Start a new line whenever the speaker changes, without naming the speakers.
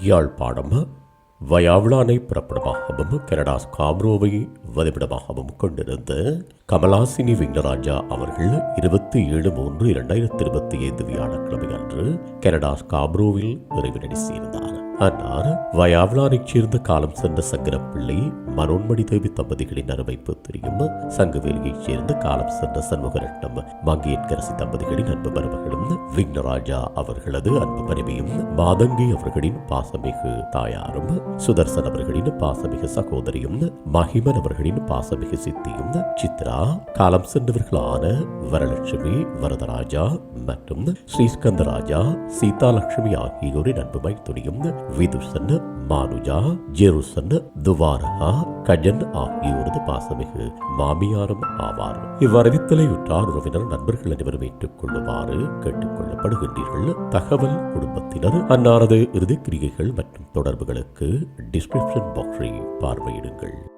Yazhpanam வயாவிழானை புறப்படமாகவும் Canada காம்ரோவை வதிவிடமாகவும் கொண்டிருந்த கமலாசினி விக்னராஜா அவர்கள் இருபத்தி ஏழு மூன்று இரண்டாயிரத்தி இருபத்தி ஐந்து வியாழக்கிழமை அன்று கனடா காம்ரோவில் நிறைவு சேர்ந்தார். அன்னார் வயாவிழானைச் சேர்ந்த காலம் சென்ற சங்கரப்பிள்ளை மனோன்மணி தேவி தம்பதிகளின் அருமை தெரியும். சங்கவேலியைச் சேர்ந்த காலம் சென்ற சண்முகரட்னம் மங்கையற்கரசி தம்பதிகளின் அன்பு மருமகளும் விக்னராஜா அவர்களது அன்பு மனைவியும் மாதங்கி அவர்களின் பாசமிகு தாயாரும் சுதர்சன் அவர்களின் பாசமிகு சகோதரியும் மகிமன் அவர்களின் பாசமிகு சித்தியும் சித்ரா காலம் சென்றவர்களான வரலட்சுமி வரதராஜா மற்றும் ஸ்ரீஸ்கந்தராஜா சீதாலட்சுமி ஆகியோரின் அன்பு மைத்துனியும் விதுஷன் மானுஜா ஜெருசன் துவாரகா கஜன் ஆகியோரது பாசமிகு மாமியாரும் ஆவார். இவ்வறிவித்தலை உற்றார் உறவினர் நண்பர்கள் அனைவரும் ஏற்றுக் கொள்ளுமாறு தகவல் குடும்பத்தினர் அன்னாரது இறுதிக்கிரியைகள் மற்றும் தொடர்புகளுக்கு டிஸ்கிரிப்ஷன் பாக்ஸை பார்வையிடுங்கள்.